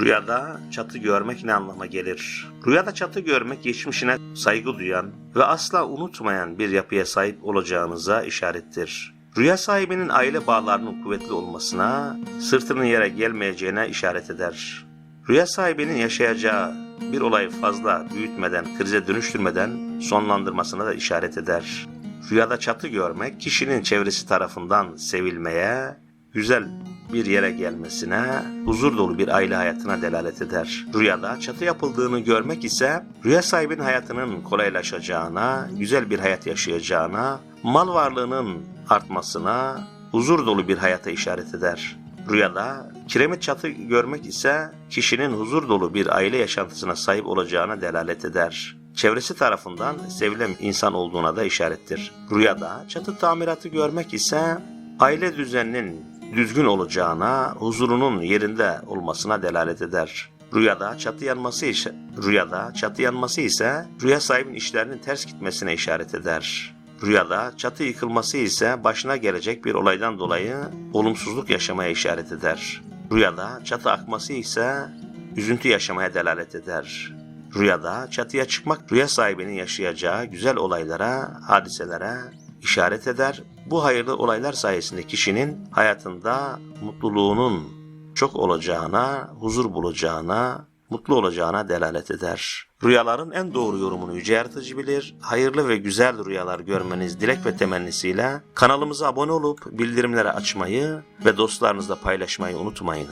Rüyada çatı görmek ne anlama gelir? Rüyada çatı görmek geçmişine saygı duyan ve asla unutmayan bir yapıya sahip olacağınıza işarettir. Rüya sahibinin aile bağlarının kuvvetli olmasına, sırtının yere gelmeyeceğine işaret eder. Rüya sahibinin yaşayacağı bir olayı fazla büyütmeden, krize dönüştürmeden sonlandırmasına da işaret eder. Rüyada çatı görmek kişinin çevresi tarafından sevilmeye, güzel bir yere gelmesine, huzur dolu bir aile hayatına delalet eder. Rüyada çatı yapıldığını görmek ise rüya sahibinin hayatının kolaylaşacağına, güzel bir hayat yaşayacağına, mal varlığının artmasına, huzur dolu bir hayata işaret eder. Rüyada kiremit çatı görmek ise kişinin huzur dolu bir aile yaşantısına sahip olacağına delalet eder. Çevresi tarafından sevilen insan olduğuna da işarettir. Rüyada çatı tamiratı görmek ise aile düzeninin düzgün olacağına, huzurunun yerinde olmasına delalet eder. Rüyada çatı yanması ise, rüyada çatı yanması ise rüya sahibinin işlerinin ters gitmesine işaret eder. Rüyada çatı yıkılması ise başına gelecek bir olaydan dolayı olumsuzluk yaşamaya işaret eder. Rüyada çatı akması ise üzüntü yaşamaya delalet eder. Rüyada çatıya çıkmak rüya sahibinin yaşayacağı güzel olaylara, hadiselere işaret eder. Bu hayırlı olaylar sayesinde kişinin hayatında mutluluğunun çok olacağına, huzur bulacağına, mutlu olacağına delalet eder. Rüyaların en doğru yorumunu Yüce Yaratıcı bilir. Hayırlı ve güzel rüyalar görmeniz dilek ve temennisiyle kanalımıza abone olup bildirimleri açmayı ve dostlarınızla paylaşmayı unutmayınız.